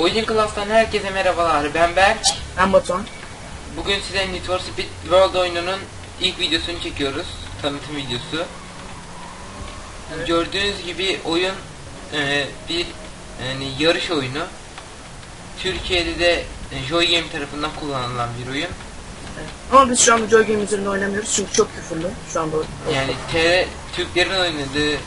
Oyun Class'tan herkese merhabalar. Ben Berk. Ben Batuhan. Bugün size Need for Speed World oyununun ilk videosunu çekiyoruz. Tanıtım videosu. Evet. Gördüğünüz gibi oyun e, bir yani yarış oyunu. Türkiye'de de e, Joy Game tarafından kullanılan bir oyun. Evet. Ama biz şu anda Joy Game üzerinde oynamıyoruz çünkü çok küfürlü şu anda. Yani TR Türklerin oynadığı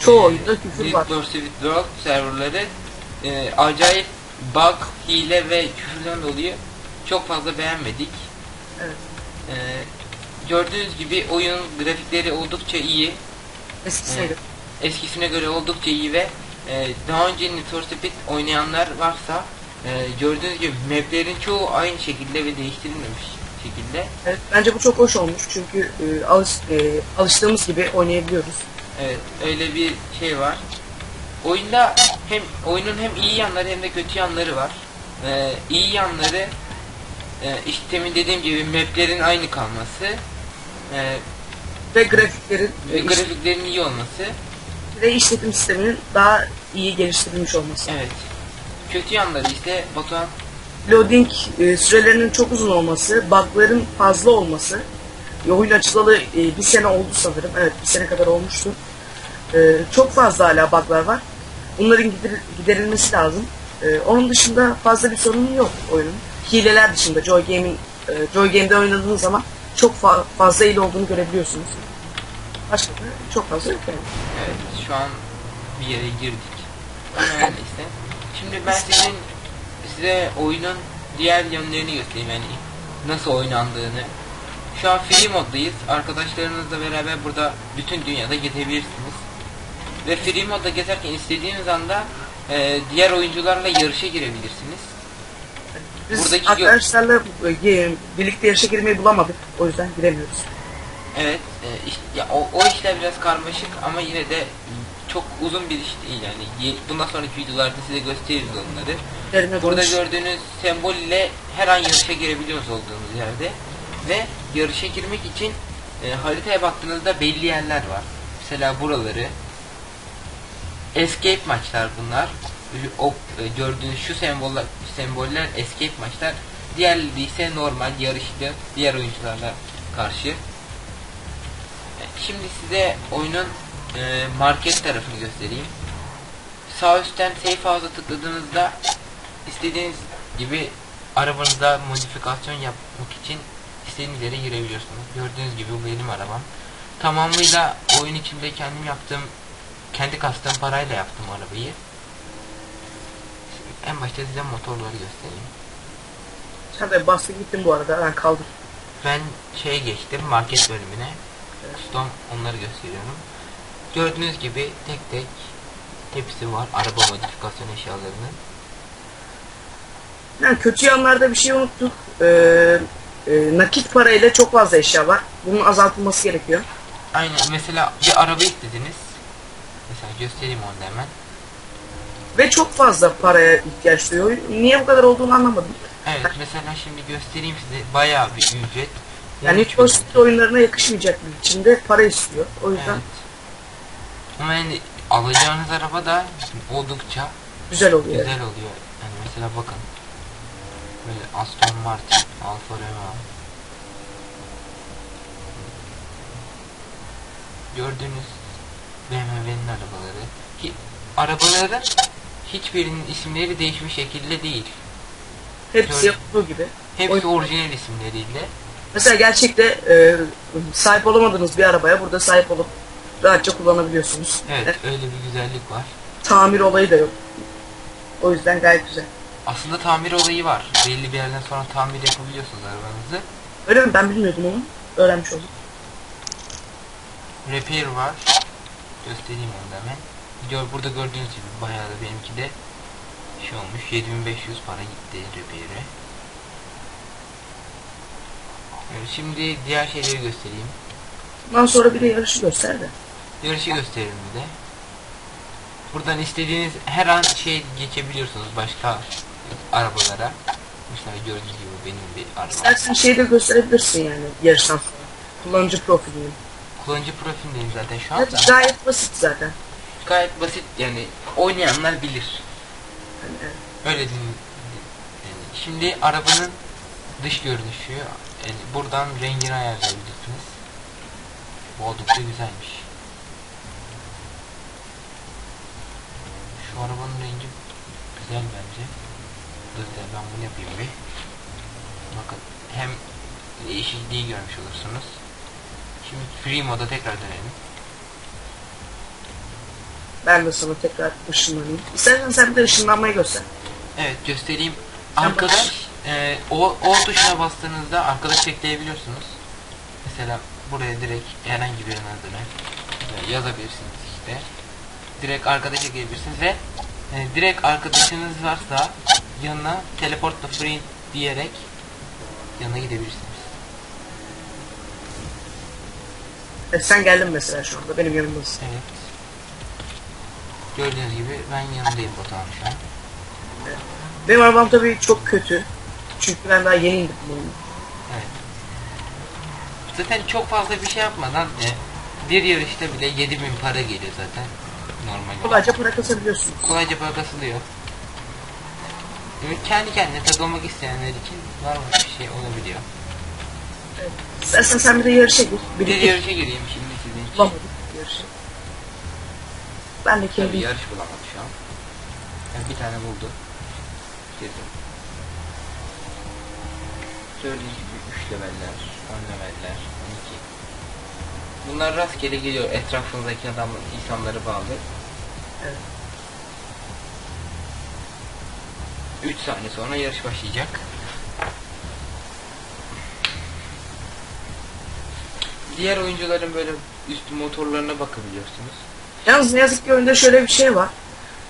Çoğu e, oyunda küfür Need var. for Speed World serverları e, acayip bug, hile ve küfürden dolayı çok fazla beğenmedik. Evet. E, gördüğünüz gibi oyunun grafikleri oldukça iyi. Eskisine Evet. göre. Eskisine göre oldukça iyi ve e, daha önce Need for Speed oynayanlar varsa e, gördüğünüz gibi maplerin çoğu aynı şekilde ve değiştirilmemiş şekilde. Evet, bence bu çok hoş olmuş çünkü e, alış, e, alıştığımız gibi oynayabiliyoruz. Evet öyle bir şey var. Oyunda hem oyunun hem iyi yanları hem de kötü yanları var. Ee, iyi yanları e, işte demin dediğim gibi maplerin aynı kalması e, Ve grafiklerin ve iş- grafiklerin iyi olması. ve işletim sisteminin daha iyi geliştirilmiş olması. Evet. Kötü yanları ise Batuhan Loading e, sürelerinin çok uzun olması, bug'ların fazla olması. E, oyun açılalı e, bir sene oldu sanırım. Evet bir sene kadar olmuştu. E, çok fazla hala bug'lar var. Bunların gider- giderilmesi lazım. E, onun dışında fazla bir sorun yok oyunun. Hileler dışında Joy Game'in e, Joy Game'de oynadığınız zaman çok fa- fazla hile olduğunu görebiliyorsunuz. Başka da çok fazla yok yani. Evet şu an bir yere girdik. Neyse. Şimdi ben sizin size oyunun diğer yönlerini göstereyim yani nasıl oynandığını. Şu an free moddayız. Arkadaşlarınızla beraber burada bütün dünyada gezebilirsiniz. Ve free modda gezerken istediğiniz anda e, diğer oyuncularla yarışa girebilirsiniz. Biz Buradaki arkadaşlarla e, birlikte yarışa girmeyi bulamadık. O yüzden giremiyoruz. Evet, e, iş- ya o, o işler biraz karmaşık ama yine de çok uzun bir iş değil yani. Bundan sonraki videolarda size gösteririz onları. Üzerine Burada konuş- gördüğünüz sembol ile her an yarışa girebiliyoruz olduğumuz yerde. Ve yarışa girmek için e, haritaya baktığınızda belli yerler var. Mesela buraları. Escape maçlar bunlar. O e, gördüğünüz şu semboller, semboller escape maçlar. Diğerleri ise normal yarışlı diğer oyuncularla karşı. Şimdi size oyunun e, market tarafını göstereyim. Sağ üstten Safe House'a tıkladığınızda istediğiniz gibi arabanıza modifikasyon yapmak için istediğiniz yere girebiliyorsunuz. Gördüğünüz gibi bu benim arabam. Tamamıyla oyun içinde kendim yaptığım, kendi kastığım parayla yaptım arabayı. Şimdi en başta size motorları göstereyim. Sen de bastı gittin bu arada. Ben kaldım. Ben şeye geçtim market bölümüne. Ustam onları gösteriyorum. Gördüğünüz gibi tek tek hepsi var araba modifikasyon eşyalarının. Yani kötü yanlarda bir şey unuttuk. Ee, e, nakit parayla çok fazla eşya var. Bunun azaltılması gerekiyor. Aynen mesela bir araba istediniz. Mesela göstereyim onu da hemen. Ve çok fazla paraya ihtiyaç duyuyor. Niye bu kadar olduğunu anlamadım. Evet mesela şimdi göstereyim size bayağı bir ücret. Yani 13 Need for bin. Speed oyunlarına yakışmayacak bir biçimde para istiyor. O yüzden Evet. Ama yani alacağınız araba da oldukça güzel oluyor. güzel oluyor. Yani mesela bakın. Böyle Aston Martin, Alfa Romeo. Gördüğünüz BMW'nin arabaları. Hi, arabaların hiçbirinin isimleri değişmiş şekilde değil. Hepsi yapıldığı gibi. Hepsi orijinal isimleriyle. Mesela gerçekte e, sahip olamadığınız bir arabaya burada sahip olup rahatça kullanabiliyorsunuz. Evet, öyle bir güzellik var. Tamir olayı da yok. O yüzden gayet güzel. Aslında tamir olayı var. Belli bir yerden sonra tamir yapabiliyorsunuz arabanızı. Öyle mi? Ben bilmiyordum onu. Öğrenmiş oldum. Repair var. Göstereyim onu da hemen. Gör, burada gördüğünüz gibi bayağı da benimki de şey olmuş. 7500 para gitti repair'e. Evet, şimdi diğer şeyleri göstereyim. Bundan sonra bir de yarışı göster de. Yarışı gösterelim bir de. Buradan istediğiniz her an şey geçebiliyorsunuz başka arabalara. Mesela gördüğünüz gibi benim bir arabam. İstersen şeyi de gösterebilirsin yani yarıştan sonra. Kullanıcı profilini. Kullanıcı profilindeyim zaten şu Evet, anda. gayet basit zaten. Gayet basit yani oynayanlar bilir. Evet. Öyle din. yani şimdi arabanın dış görünüşü yani buradan rengini ayarlayabilirsiniz. Bu oldukça güzelmiş. Şu arabanın rengi güzel bence. Dur da ben bunu yapayım bir. Bakın hem değişikliği görmüş olursunuz. Şimdi free moda tekrar dönelim. Ben de sana tekrar ışınlanayım. İstersen sen bir de ışınlanmayı göster. Evet göstereyim. Arkadaş e, o, o tuşuna bastığınızda arkadaş ekleyebiliyorsunuz. Mesela buraya direkt herhangi birinin adını yazabilirsiniz işte. Direkt arkadaş ekleyebilirsiniz ve e, direkt arkadaşınız varsa yanına teleport to friend diyerek yanına gidebilirsiniz. Evet, sen geldin mesela şu anda benim yanımdasın. Evet. Gördüğünüz gibi ben yanındayım Batuhan şu an. Benim arabam tabii çok kötü. Çünkü ben daha yeni indim bunu. Evet. Zaten çok fazla bir şey yapmadan e, bir yarışta bile 7000 para geliyor zaten. Normal. Kolayca para kasabiliyorsunuz. Kolayca para kasılıyor. Evet, kendi kendine takılmak isteyenler için var bir şey olabiliyor. İstersen sen bir de yarışa gir. Bir de yarışa gireyim şimdi sizin için. bulamadık yarışı. Ben de Tabii kendi yarış bulamadı şu an. Yani bir tane buldu. Girdim. Gördüğünüz gibi 3 leveller, 10 leveller, 12. Bunlar rastgele geliyor etrafınızdaki adam insanları bağlı. Evet. 3 saniye sonra yarış başlayacak. Diğer oyuncuların böyle üstü motorlarına bakabiliyorsunuz. Yalnız ne yazık ki oyunda şöyle bir şey var.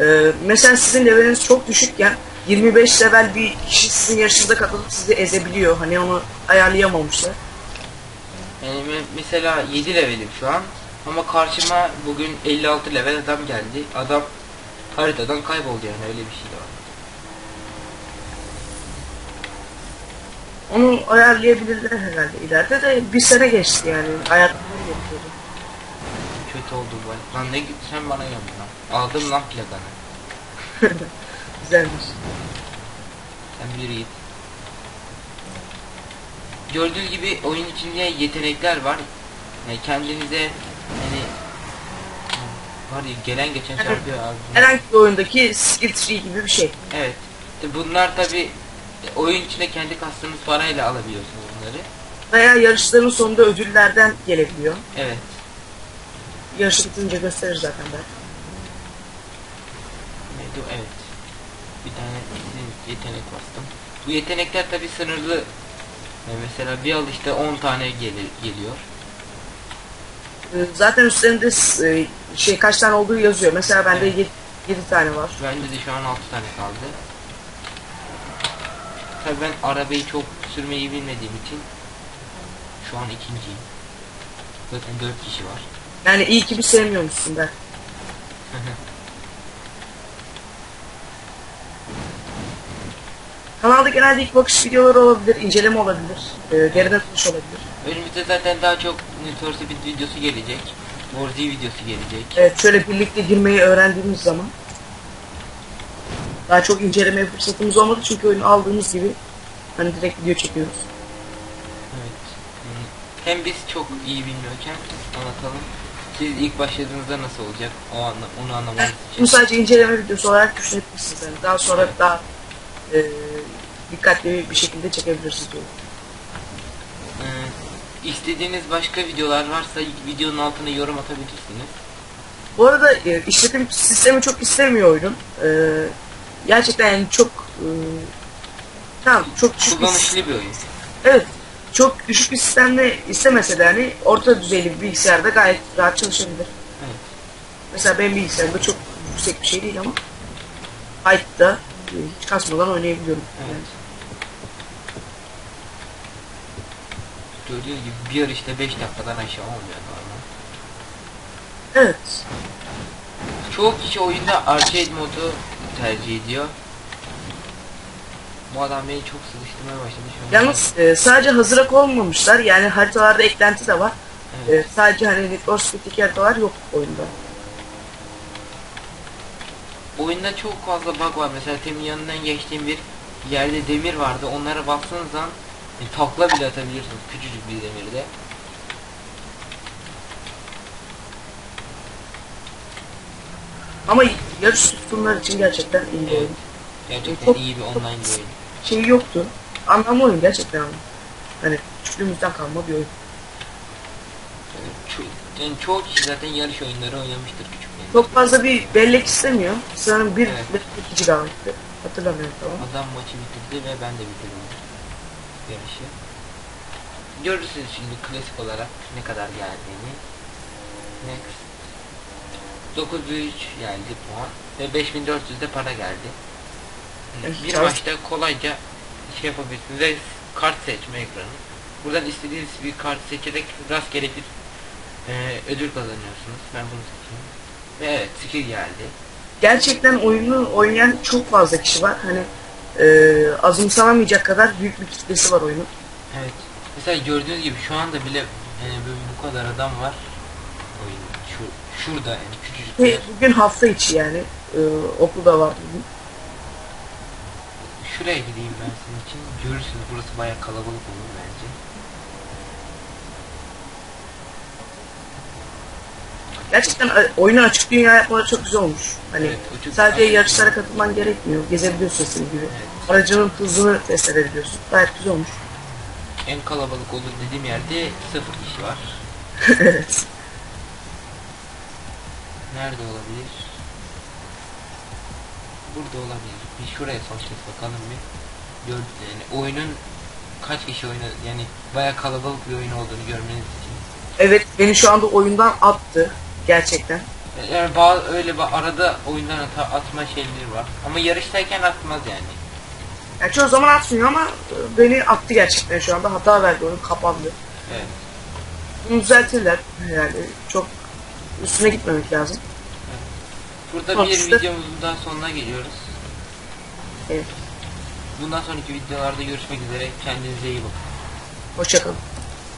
Ee, mesela sizin leveliniz çok düşükken 25 level bir kişi sizin yarışınıza katılıp sizi ezebiliyor. Hani onu ayarlayamamışlar. Yani me- mesela 7 levelim şu an ama karşıma bugün 56 level adam geldi. Adam haritadan kayboldu yani öyle bir şey de var. Onu ayarlayabilirler herhalde ileride de bir sene geçti yani. Ayarlamaları gerekiyordu. Kötü oldu bu. Lan ne sen bana gömdün lan. Aldım lan plakanı. Güzelmiş. Sen yürü git. Gördüğünüz gibi oyun içinde yetenekler var. Yani kendinize yani var ya gelen geçen çarpıyor abi. Herhangi bir oyundaki skill tree gibi bir şey. Evet. Bunlar tabi oyun içinde kendi kastığınız parayla alabiliyorsunuz bunları. Veya yarışların sonunda ödüllerden gelebiliyor. Evet. Yarışı bitince gösterir zaten ben. O? Evet. Bir tane yetenek bastım. Bu yetenekler tabi sınırlı. E, mesela bir alışta 10 tane gelir, geliyor. Ee, Zaten üstlerinde e, şey kaç tane olduğu yazıyor. Mesela bende 7, tane var. Bende de şu an 6 tane kaldı. Tabi ben arabayı çok sürmeyi bilmediğim için şu an ikinciyim. Zaten 4 kişi var. Yani iyi ki bir sevmiyormuşsun ben. Kanalda genelde ilk bakış videoları olabilir, inceleme olabilir, e, geride tutuş olabilir. Önümüzde zaten daha çok Need for Speed videosu gelecek. Warzy videosu gelecek. Evet şöyle birlikte girmeyi öğrendiğimiz zaman daha çok inceleme fırsatımız olmadı çünkü oyunu aldığımız gibi hani direkt video çekiyoruz. Evet. Yani Hem biz çok iyi bilmiyorken anlatalım. Siz ilk başladığınızda nasıl olacak o anla, onu anlamanız için. Bunu sadece inceleme videosu olarak düşünebilirsiniz. Yani daha sonra daha e, dikkatli bir şekilde çekebilirsiniz diyorum. Ee, istediğiniz başka videolar varsa videonun altına yorum atabilirsiniz. Bu arada e, işletim sistemi çok istemiyor oyunun. E, gerçekten yani çok e, tamam çok düşük bir, Kullanışlı bir oyun. evet çok düşük bir sistemle istemese de hani orta düzeyli bir bilgisayarda gayet rahat çalışabilir. Evet. Mesela benim bilgisayarımda çok yüksek bir şey değil ama Hype'da e, hiç kasmadan oynayabiliyorum. Evet. Gördüğünüz gibi bir yarışta 5 dakikadan aşağı olmuyor normal. Evet. Çoğu kişi oyunda arcade modu tercih ediyor. Bu adam beni çok sıkıştırmaya başladı şu an. Yalnız e, sadece hazıra konmamışlar. Yani haritalarda eklenti de var. Evet. E, sadece hani Need for Speed'deki haritalar yok oyunda. oyunda çok fazla bug var. Mesela temin yanından geçtiğim bir yerde demir vardı. Onlara bastığınız zaman e, takla bile atabilirsiniz. Küçücük bir demirde. Ama yarış sütunlar için gerçekten iyi bir oyun. Gerçekten Çok- iyi bir online bir oyun. Şeyi yoktu. Anlamlı oyun gerçekten ama. Hani küçüklüğümüzden kalma bir oyun. Yani ço- yani çoğu kişi zaten yarış oyunları oynamıştır küçükken. Çok fazla bir bellek istemiyor. Sanırım bir Evet. bellek iki GB'tı. Hatırlamıyorum tamam. Adam maçı bitirdi ve ben de bitirdim yarışı. Görürsünüz şimdi klasik olarak ne kadar geldiğini. Next. 903 geldi puan ve 5400 de para geldi. Evet, Bir maçta kolayca şey yapabilirsiniz ve kart seçme ekranı. Buradan istediğiniz bir kart seçerek rastgele bir e, ödül kazanıyorsunuz. Ben bunu seçeyim. Ve evet skill geldi. Gerçekten oyunu oynayan çok fazla kişi var. Hani e, azımsanamayacak kadar büyük bir kitlesi var oyunun. Evet. Mesela gördüğünüz gibi şu anda bile e, bu kadar adam var. Şurada yani küçücük bir yer. bugün hafta içi yani. E, okulda var bugün. Şuraya gideyim ben sizin için. Görürsünüz burası bayağı kalabalık olur bence. Gerçekten e, oyunu açık dünya yapmaları çok güzel olmuş. Hani Evet, o çok sadece yarışlara katılman gerekmiyor. Gezebiliyorsun senin gibi. Evet. Aracının hızını test edebiliyorsun. Gayet güzel olmuş. En kalabalık olur dediğim yerde sıfır kişi var. evet. Nerede olabilir? Burada olabilir. Bir şuraya sonuçta bakalım bir. Gör, yani oyunun kaç kişi oynadı yani bayağı kalabalık bir oyun olduğunu görmeniz için. Evet beni şu anda oyundan attı. Gerçekten. Yani bazı öyle ba- arada oyundan ata- atma şeyleri var. Ama yarıştayken atmaz yani. Yani çoğu zaman atmıyor ama beni attı gerçekten şu anda. Hata verdi oyun kapandı. Evet. Bunu düzeltirler herhalde. Çok üstüne gitmemek lazım. Burada Tamam, bir size- videomuzun daha sonuna geliyoruz. Evet. Bundan sonraki videolarda görüşmek üzere. Kendinize iyi bakın. Hoşçakalın.